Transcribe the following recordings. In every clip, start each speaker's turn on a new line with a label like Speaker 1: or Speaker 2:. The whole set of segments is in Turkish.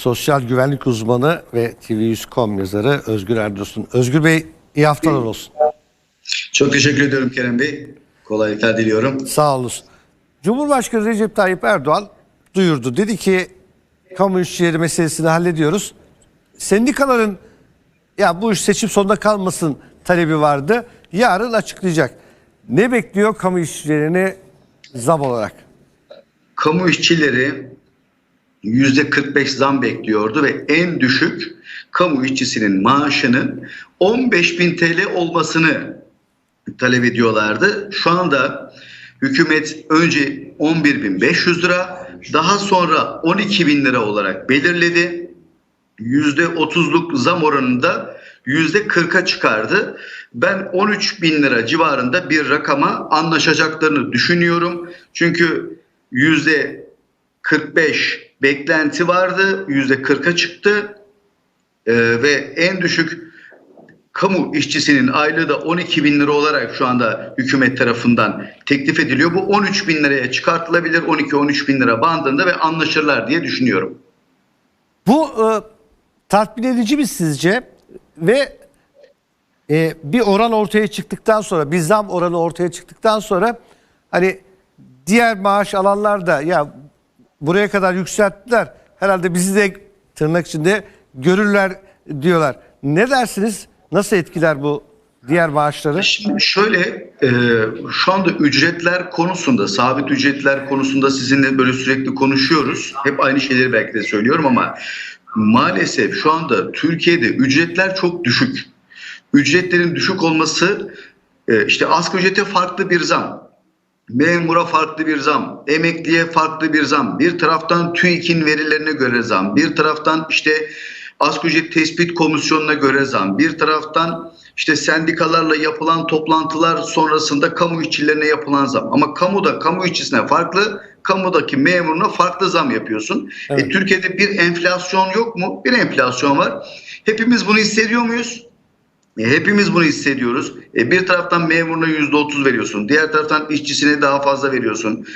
Speaker 1: sosyal güvenlik uzmanı ve TV100.com yazarı Özgür Erdoğan. Özgür Bey iyi haftalar olsun.
Speaker 2: Çok teşekkür ediyorum Kerem Bey. Kolaylıklar diliyorum.
Speaker 1: Sağ olun. Cumhurbaşkanı Recep Tayyip Erdoğan duyurdu. Dedi ki kamu işçileri meselesini hallediyoruz. Sendikaların ya bu iş seçim sonunda kalmasın talebi vardı. Yarın açıklayacak. Ne bekliyor kamu işçilerini zam olarak?
Speaker 2: Kamu işçileri %45 zam bekliyordu ve en düşük kamu işçisinin maaşının 15.000 TL olmasını talep ediyorlardı. Şu anda hükümet önce 11.500 lira daha sonra 12.000 lira olarak belirledi. %30'luk zam oranında %40'a çıkardı. Ben 13 bin lira civarında bir rakama anlaşacaklarını düşünüyorum. Çünkü yüzde 45 beklenti vardı. Yüzde 40'a çıktı. Ee, ve en düşük kamu işçisinin aylığı da 12 bin lira olarak şu anda hükümet tarafından teklif ediliyor. Bu 13 bin liraya çıkartılabilir 12-13 bin lira bandında ve anlaşırlar diye düşünüyorum.
Speaker 1: Bu e, tatmin edici mi sizce? Ve e, bir oran ortaya çıktıktan sonra, bir zam oranı ortaya çıktıktan sonra hani diğer maaş alanlar da ya buraya kadar yükselttiler. Herhalde bizi de tırnak içinde görürler diyorlar. Ne dersiniz? Nasıl etkiler bu diğer maaşları?
Speaker 2: Şimdi şöyle e, şu anda ücretler konusunda sabit ücretler konusunda sizinle böyle sürekli konuşuyoruz. Hep aynı şeyleri belki de söylüyorum ama maalesef şu anda Türkiye'de ücretler çok düşük. Ücretlerin düşük olması e, işte asgari ücrete farklı bir zam. Memura farklı bir zam, emekliye farklı bir zam, bir taraftan TÜİK'in verilerine göre zam, bir taraftan işte asgari ücret tespit komisyonuna göre zam, bir taraftan işte sendikalarla yapılan toplantılar sonrasında kamu işçilerine yapılan zam. Ama kamuda kamu işçisine farklı, kamudaki memuruna farklı zam yapıyorsun.
Speaker 1: Evet.
Speaker 2: E, Türkiye'de bir enflasyon yok mu? Bir enflasyon var. Hepimiz bunu hissediyor muyuz? E, hepimiz bunu hissediyoruz. E, bir taraftan memuruna yüzde otuz veriyorsun. Diğer taraftan işçisine daha fazla veriyorsun.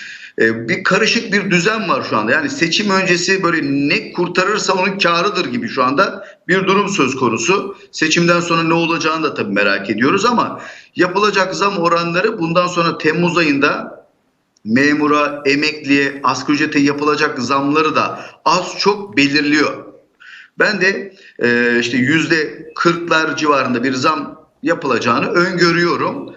Speaker 2: E, bir karışık bir düzen var şu anda. Yani seçim öncesi böyle ne kurtarırsa onun karıdır gibi şu anda bir durum söz konusu. Seçimden sonra ne olacağını da tabii merak ediyoruz ama yapılacak zam oranları bundan sonra Temmuz ayında memura, emekliye, asgari ücrete yapılacak zamları da az çok belirliyor. Ben de e, işte yüzde kırklar civarında bir zam yapılacağını öngörüyorum.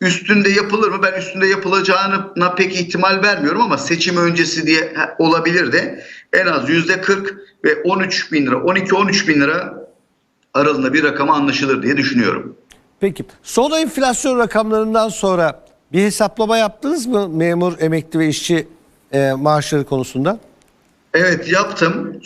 Speaker 2: Üstünde yapılır mı? Ben üstünde yapılacağına pek ihtimal vermiyorum ama seçim öncesi diye olabilir de en az yüzde 40 ve 13 bin lira, 12-13 bin lira aralığında bir rakama anlaşılır diye düşünüyorum.
Speaker 1: Peki son enflasyon rakamlarından sonra bir hesaplama yaptınız mı memur, emekli ve işçi e, maaşları konusunda?
Speaker 2: Evet yaptım.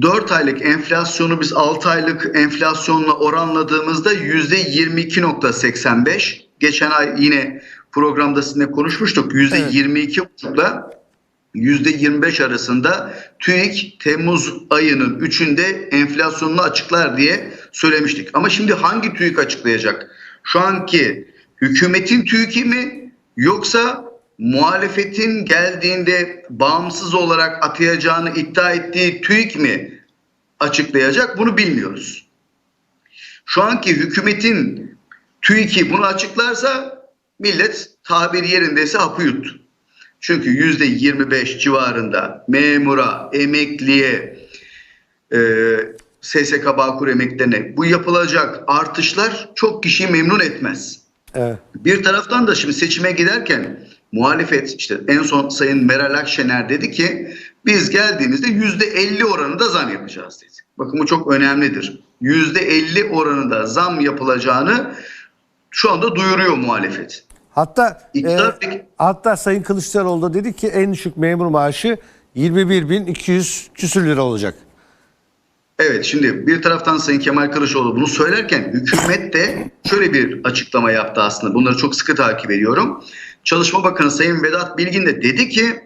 Speaker 2: 4 aylık enflasyonu biz 6 aylık enflasyonla oranladığımızda %22.85. Geçen ay yine programda sizinle konuşmuştuk. %22.5'la %25 arasında TÜİK Temmuz ayının 3'ünde enflasyonunu açıklar diye söylemiştik. Ama şimdi hangi TÜİK açıklayacak? Şu anki hükümetin TÜİK'i mi yoksa muhalefetin geldiğinde bağımsız olarak atayacağını iddia ettiği TÜİK mi açıklayacak bunu bilmiyoruz. Şu anki hükümetin TÜİK'i bunu açıklarsa millet tabiri yerindeyse hapı yut. Çünkü yüzde 25 civarında memura, emekliye, e, SSK Bağkur emeklerine bu yapılacak artışlar çok kişiyi memnun etmez.
Speaker 1: Evet.
Speaker 2: Bir taraftan da şimdi seçime giderken muhalefet işte en son Sayın Meral Akşener dedi ki biz geldiğimizde yüzde 50 oranında zam yapacağız dedi. Bakın bu çok önemlidir. Yüzde 50 oranında zam yapılacağını şu anda duyuruyor muhalefet.
Speaker 1: Hatta
Speaker 2: İktidar
Speaker 1: e, hatta Sayın Kılıçdaroğlu da dedi ki en düşük memur maaşı 21.200 küsür lira olacak.
Speaker 2: Evet şimdi bir taraftan Sayın Kemal Kılıçdaroğlu bunu söylerken hükümet de şöyle bir açıklama yaptı aslında. Bunları çok sıkı takip ediyorum. Çalışma Bakanı Sayın Vedat Bilgin de dedi ki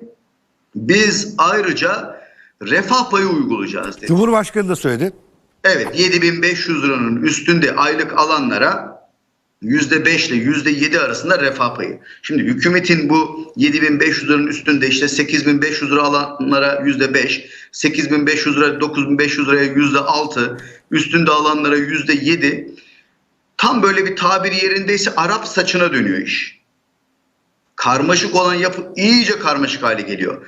Speaker 2: biz ayrıca refah payı uygulayacağız dedi.
Speaker 1: Cumhurbaşkanı da söyledi.
Speaker 2: Evet 7500 liranın üstünde aylık alanlara %5 ile %7 arasında refah payı. Şimdi hükümetin bu 7500 liranın üstünde işte 8500 lira alanlara %5, 8500 lira 9500 liraya %6, üstünde alanlara %7. Tam böyle bir tabiri yerindeyse Arap saçına dönüyor iş. Karmaşık olan yapı iyice karmaşık hale geliyor.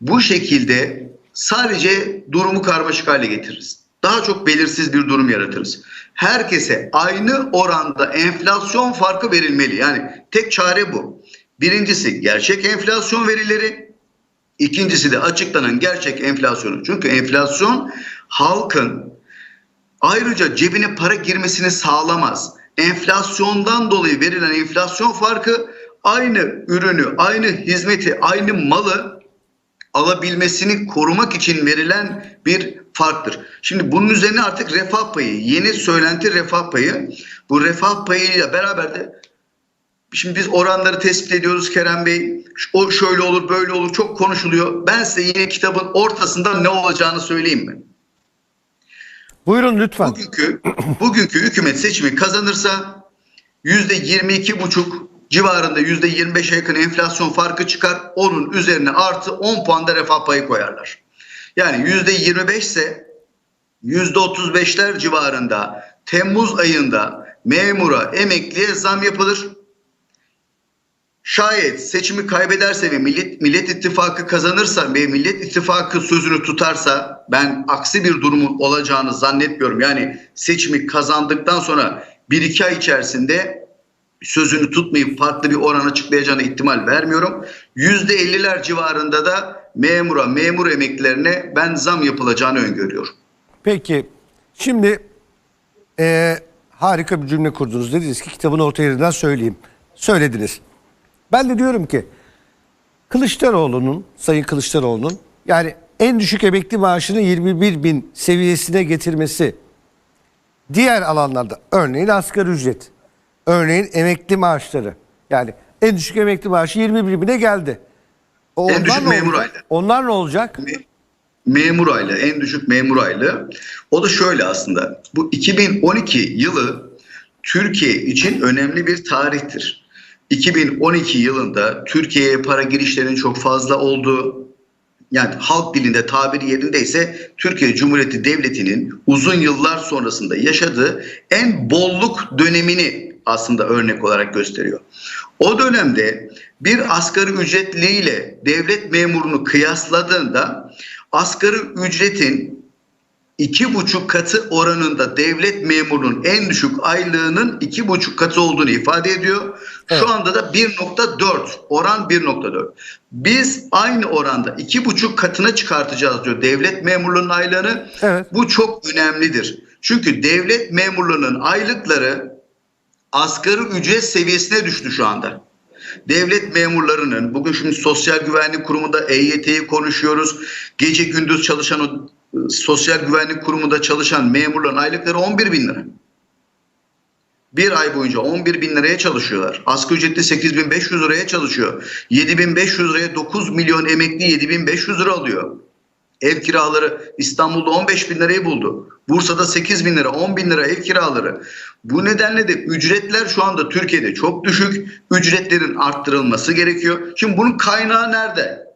Speaker 2: Bu şekilde sadece durumu karmaşık hale getiririz. Daha çok belirsiz bir durum yaratırız. Herkese aynı oranda enflasyon farkı verilmeli. Yani tek çare bu. Birincisi gerçek enflasyon verileri, ikincisi de açıklanan gerçek enflasyonu. Çünkü enflasyon halkın ayrıca cebine para girmesini sağlamaz. Enflasyondan dolayı verilen enflasyon farkı aynı ürünü, aynı hizmeti, aynı malı alabilmesini korumak için verilen bir farktır. Şimdi bunun üzerine artık refah payı, yeni söylenti refah payı. Bu refah payıyla beraber de Şimdi biz oranları tespit ediyoruz Kerem Bey. O şöyle olur, böyle olur çok konuşuluyor. Ben size yine kitabın ortasında ne olacağını söyleyeyim mi?
Speaker 1: Buyurun lütfen.
Speaker 2: Bugünkü bugünkü hükümet seçimi kazanırsa yüzde 22 buçuk civarında yüzde 25'e yakın enflasyon farkı çıkar. Onun üzerine artı 10 puan da refah payı koyarlar. Yani yüzde 25 ise yüzde 35'ler civarında Temmuz ayında memura, emekliye zam yapılır. Şayet seçimi kaybederse ve Millet, Millet İttifakı kazanırsa ve Millet İttifakı sözünü tutarsa ben aksi bir durumun olacağını zannetmiyorum. Yani seçimi kazandıktan sonra 1-2 ay içerisinde sözünü tutmayıp farklı bir oran açıklayacağına ihtimal vermiyorum. %50'ler civarında da memura, memur emeklilerine ben zam yapılacağını öngörüyorum.
Speaker 1: Peki şimdi eee, harika bir cümle kurdunuz. Dediniz ki kitabın orta yerinden söyleyeyim. Söylediniz. Ben de diyorum ki Kılıçdaroğlu'nun, Sayın Kılıçdaroğlu'nun yani en düşük emekli maaşını 21 bin seviyesine getirmesi diğer alanlarda örneğin asgari ücret, örneğin emekli maaşları yani en düşük emekli maaşı 21 bine geldi. O
Speaker 2: En düşük memur aylığı.
Speaker 1: Onlar ne olacak?
Speaker 2: memur aylığı, en düşük memur aylığı. O da şöyle aslında. Bu 2012 yılı Türkiye için önemli bir tarihtir. 2012 yılında Türkiye'ye para girişlerinin çok fazla olduğu, yani halk dilinde tabiri yerindeyse Türkiye Cumhuriyeti Devleti'nin uzun yıllar sonrasında yaşadığı en bolluk dönemini aslında örnek olarak gösteriyor. O dönemde bir asgari ücretliyle devlet memurunu kıyasladığında asgari ücretin iki buçuk katı oranında devlet memurunun en düşük aylığının iki buçuk katı olduğunu ifade ediyor.
Speaker 1: Evet.
Speaker 2: Şu anda da 1.4 oran 1.4. Biz aynı oranda iki buçuk katına çıkartacağız diyor devlet memurluğunun aylığını.
Speaker 1: Evet.
Speaker 2: Bu çok önemlidir. Çünkü devlet memurluğunun aylıkları asgari ücret seviyesine düştü şu anda. Devlet memurlarının bugün şimdi Sosyal Güvenlik Kurumu'nda EYT'yi konuşuyoruz. Gece gündüz çalışan o e, Sosyal Güvenlik Kurumu'nda çalışan memurların aylıkları 11 bin lira. Bir ay boyunca 11 bin liraya çalışıyorlar. Asgari ücretli 8500 liraya çalışıyor. 7500 liraya 9 milyon emekli 7500 lira alıyor. Ev kiraları İstanbul'da 15 bin lirayı buldu. Bursa'da 8 bin lira, 10 bin lira ev kiraları. Bu nedenle de ücretler şu anda Türkiye'de çok düşük. Ücretlerin arttırılması gerekiyor. Şimdi bunun kaynağı nerede?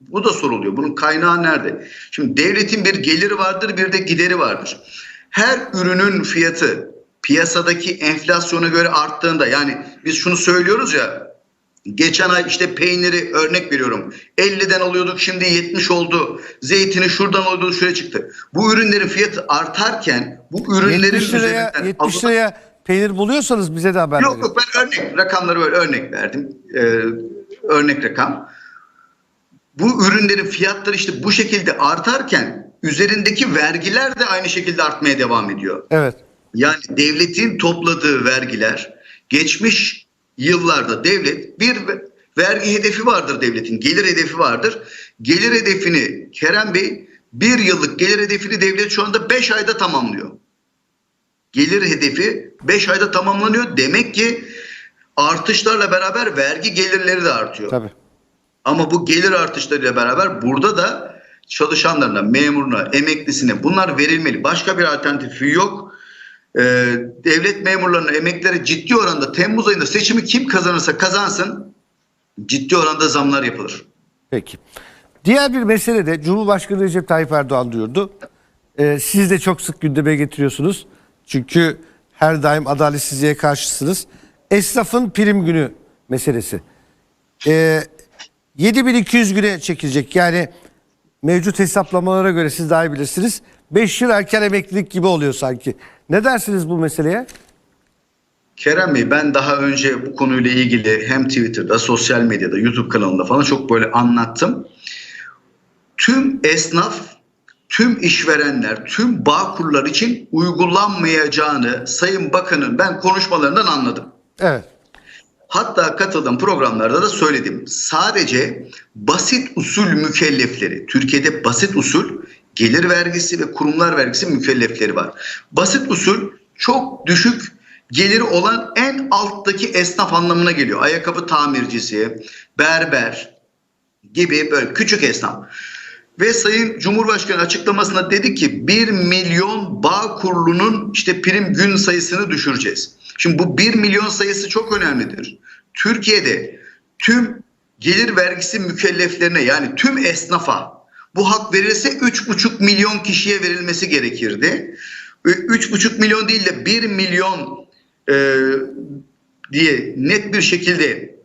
Speaker 2: Bu da soruluyor. Bunun kaynağı nerede? Şimdi devletin bir geliri vardır, bir de gideri vardır. Her ürünün fiyatı piyasadaki enflasyona göre arttığında yani biz şunu söylüyoruz ya Geçen ay işte peyniri örnek veriyorum. 50'den alıyorduk şimdi 70 oldu. Zeytini şuradan alıyorduk şuraya çıktı. Bu ürünlerin fiyatı artarken bu ürünlerin
Speaker 1: 70 liraya,
Speaker 2: üzerinden
Speaker 1: 70
Speaker 2: alınan-
Speaker 1: liraya peynir buluyorsanız bize de haber
Speaker 2: Yok
Speaker 1: verin.
Speaker 2: yok ben örnek rakamları böyle örnek verdim. Ee, örnek rakam. Bu ürünlerin fiyatları işte bu şekilde artarken üzerindeki vergiler de aynı şekilde artmaya devam ediyor.
Speaker 1: Evet.
Speaker 2: Yani devletin topladığı vergiler geçmiş yıllarda devlet bir vergi hedefi vardır devletin. Gelir hedefi vardır. Gelir hedefini Kerem Bey bir yıllık gelir hedefini devlet şu anda 5 ayda tamamlıyor. Gelir hedefi 5 ayda tamamlanıyor. Demek ki artışlarla beraber vergi gelirleri de artıyor.
Speaker 1: Tabii.
Speaker 2: Ama bu gelir artışlarıyla beraber burada da çalışanlarına, memuruna, emeklisine bunlar verilmeli. Başka bir alternatifi yok. E, devlet memurlarına, emeklilere ciddi oranda Temmuz ayında seçimi kim kazanırsa kazansın ciddi oranda zamlar yapılır.
Speaker 1: Peki. Diğer bir mesele de Cumhurbaşkanı Recep Tayyip Erdoğan duyurdu. Ee, siz de çok sık gündeme getiriyorsunuz. Çünkü her daim adaletsizliğe karşısınız. Esnafın prim günü meselesi. Ee, 7200 güne çekilecek. Yani mevcut hesaplamalara göre siz daha iyi bilirsiniz. 5 yıl erken emeklilik gibi oluyor sanki. Ne dersiniz bu meseleye?
Speaker 2: Kerem Bey ben daha önce bu konuyla ilgili hem Twitter'da, sosyal medyada, YouTube kanalında falan çok böyle anlattım. Tüm esnaf, tüm işverenler, tüm bağ kurlar için uygulanmayacağını Sayın Bakan'ın ben konuşmalarından anladım.
Speaker 1: Evet.
Speaker 2: Hatta katıldığım programlarda da söyledim. Sadece basit usul mükellefleri, Türkiye'de basit usul gelir vergisi ve kurumlar vergisi mükellefleri var. Basit usul çok düşük geliri olan en alttaki esnaf anlamına geliyor. Ayakkabı tamircisi, berber gibi böyle küçük esnaf. Ve Sayın Cumhurbaşkanı açıklamasında dedi ki 1 milyon bağ kurulunun işte prim gün sayısını düşüreceğiz. Şimdi bu 1 milyon sayısı çok önemlidir. Türkiye'de tüm gelir vergisi mükelleflerine yani tüm esnafa bu hak verilse 3,5 milyon kişiye verilmesi gerekirdi. 3,5 milyon değil de 1 milyon e, diye net bir şekilde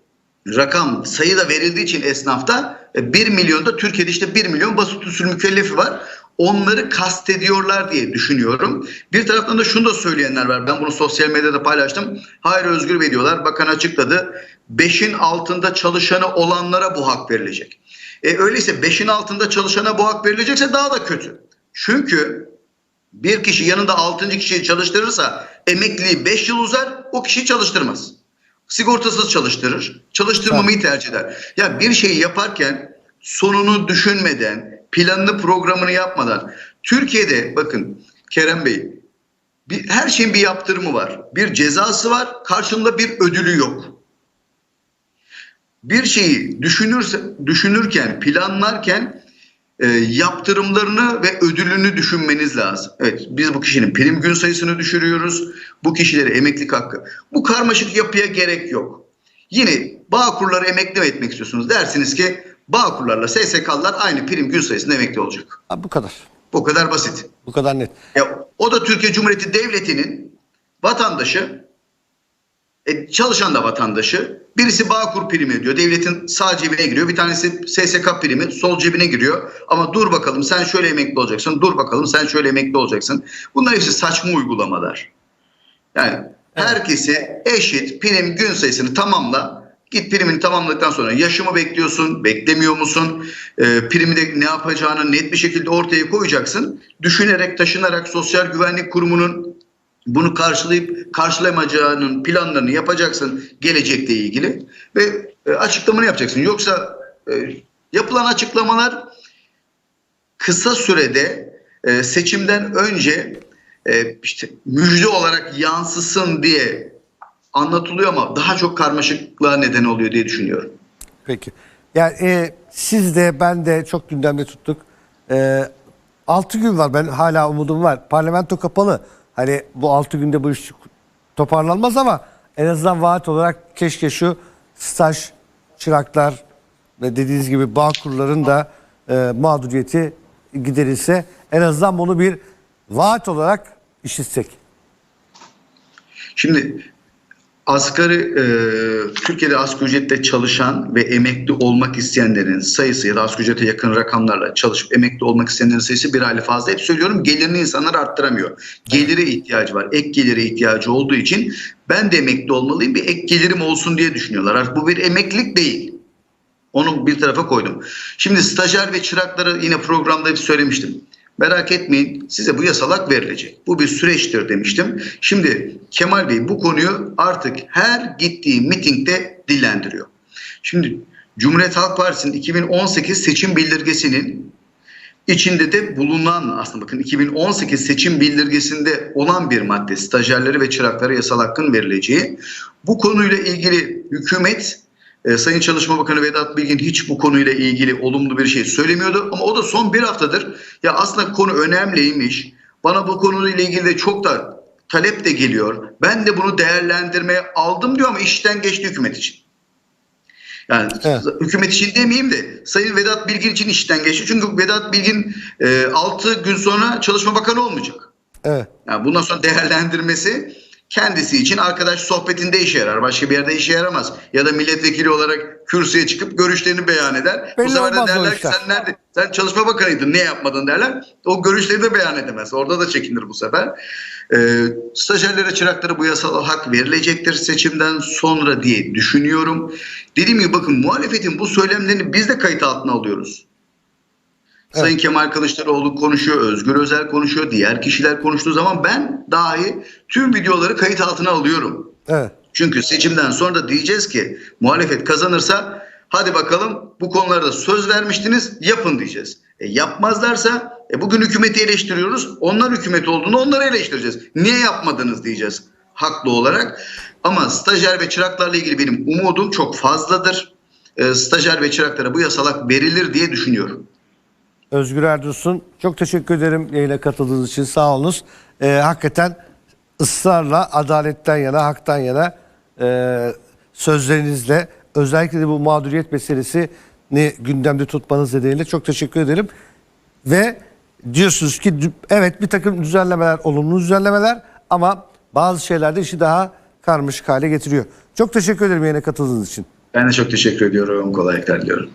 Speaker 2: rakam sayı da verildiği için esnafta 1 milyonda Türkiye'de işte 1 milyon basit usul mükellefi var. Onları kastediyorlar diye düşünüyorum. Bir taraftan da şunu da söyleyenler var. Ben bunu sosyal medyada paylaştım. Hayır Özgür Bey diyorlar. Bakan açıkladı. 5'in altında çalışanı olanlara bu hak verilecek. E öyleyse 5'in altında çalışana bu hak verilecekse daha da kötü. Çünkü bir kişi yanında 6. kişiyi çalıştırırsa emekliliği 5 yıl uzar o kişiyi çalıştırmaz. Sigortasız çalıştırır. Çalıştırmamayı tercih eder. Ya bir şeyi yaparken sonunu düşünmeden, planını programını yapmadan Türkiye'de bakın Kerem Bey bir, her şeyin bir yaptırımı var. Bir cezası var. Karşılığında bir ödülü yok. Bir şeyi düşünürse, düşünürken, planlarken e, yaptırımlarını ve ödülünü düşünmeniz lazım. Evet biz bu kişinin prim gün sayısını düşürüyoruz. Bu kişilere emeklilik hakkı. Bu karmaşık yapıya gerek yok. Yine bağ kurları emekli etmek istiyorsunuz dersiniz ki bağ kurlarla SSK'lılar aynı prim gün sayısında emekli olacak.
Speaker 1: Ha, bu kadar.
Speaker 2: Bu kadar basit.
Speaker 1: Bu kadar net.
Speaker 2: Ya, o da Türkiye Cumhuriyeti Devleti'nin vatandaşı e, çalışan da vatandaşı. Birisi Bağkur primi ödüyor. Devletin sağ cebine giriyor. Bir tanesi SSK primi sol cebine giriyor. Ama dur bakalım sen şöyle emekli olacaksın. Dur bakalım sen şöyle emekli olacaksın. Bunlar hepsi saçma uygulamalar. Yani herkese eşit prim gün sayısını tamamla. Git primini tamamladıktan sonra yaşımı bekliyorsun, beklemiyor musun? E, primi de ne yapacağını net bir şekilde ortaya koyacaksın. Düşünerek, taşınarak Sosyal Güvenlik Kurumu'nun bunu karşılayıp karşılayamayacağının planlarını yapacaksın gelecekle ilgili ve e, açıklamanı yapacaksın. Yoksa e, yapılan açıklamalar kısa sürede e, seçimden önce e, işte müjde olarak yansısın diye anlatılıyor ama daha çok karmaşıklığa neden oluyor diye düşünüyorum.
Speaker 1: Peki. Yani e, siz de ben de çok gündemde tuttuk. E, 6 gün var. Ben hala umudum var. Parlamento kapalı. Hani bu 6 günde bu iş toparlanmaz ama en azından vaat olarak keşke şu staj çıraklar ve dediğiniz gibi bağ kurların da e, mağduriyeti giderilse en azından bunu bir vaat olarak işitsek.
Speaker 2: Şimdi asgari e, Türkiye'de asgari ücretle çalışan ve emekli olmak isteyenlerin sayısı ya da asgari ücrete yakın rakamlarla çalışıp emekli olmak isteyenlerin sayısı bir hali fazla. Hep söylüyorum gelirini insanlar arttıramıyor. Gelire ihtiyacı var. Ek gelire ihtiyacı olduğu için ben de emekli olmalıyım bir ek gelirim olsun diye düşünüyorlar. Artık bu bir emeklilik değil. Onu bir tarafa koydum. Şimdi stajyer ve çırakları yine programda hep söylemiştim. Merak etmeyin size bu yasalak verilecek. Bu bir süreçtir demiştim. Şimdi Kemal Bey bu konuyu artık her gittiği mitingde dillendiriyor. Şimdi Cumhuriyet Halk Partisi'nin 2018 seçim bildirgesinin içinde de bulunan aslında bakın 2018 seçim bildirgesinde olan bir madde stajyerleri ve çıraklara yasal hakkın verileceği. Bu konuyla ilgili hükümet e, Sayın Çalışma Bakanı Vedat Bilgin hiç bu konuyla ilgili olumlu bir şey söylemiyordu ama o da son bir haftadır ya aslında konu önemliymiş. Bana bu konuyla ilgili de çok da talep de geliyor. Ben de bunu değerlendirmeye aldım diyor ama işten geçti hükümet için. Yani
Speaker 1: Evet.
Speaker 2: hükümet için demeyeyim de Sayın Vedat Bilgin için işten geçti. Çünkü Vedat Bilgin 6 gün sonra Çalışma Bakanı olmayacak.
Speaker 1: Evet.
Speaker 2: Yani bundan sonra değerlendirmesi kendisi için arkadaş sohbetinde işe yarar. Başka bir yerde işe yaramaz. Ya da milletvekili olarak kürsüye çıkıp görüşlerini beyan eder.
Speaker 1: Belli
Speaker 2: Bu sefer de derler ki sen nerede? Sen çalışma bakanıydın niye yapmadın derler. O görüşleri de beyan edemez. Orada da çekinir bu sefer. Ee, stajyerlere çıraklara bu yasal hak verilecektir seçimden sonra diye düşünüyorum. Dediğim gibi bakın muhalefetin bu söylemlerini biz de kayıt altına alıyoruz.
Speaker 1: Evet.
Speaker 2: Sayın Kemal Kılıçdaroğlu konuşuyor, Özgür Özel konuşuyor, diğer kişiler konuştuğu zaman ben dahi tüm videoları kayıt altına alıyorum.
Speaker 1: Evet.
Speaker 2: Çünkü seçimden sonra da diyeceğiz ki muhalefet kazanırsa hadi bakalım bu konularda söz vermiştiniz yapın diyeceğiz. E, yapmazlarsa e, bugün hükümeti eleştiriyoruz. Onlar hükümet olduğunu onları eleştireceğiz. Niye yapmadınız diyeceğiz haklı olarak. Ama stajyer ve çıraklarla ilgili benim umudum çok fazladır. E, stajyer ve çıraklara bu yasal hak verilir diye düşünüyorum.
Speaker 1: Özgür Erdursun çok teşekkür ederim yayına katıldığınız için sağ olunuz. Ee, hakikaten ısrarla adaletten yana, haktan yana e, sözlerinizle özellikle de bu mağduriyet meselesini gündemde tutmanız nedeniyle çok teşekkür ederim. Ve diyorsunuz ki evet bir takım düzenlemeler, olumlu düzenlemeler ama bazı şeylerde işi daha karmaşık hale getiriyor. Çok teşekkür ederim yayına katıldığınız için.
Speaker 2: Ben de çok teşekkür ediyorum. Kolaylıklar diliyorum.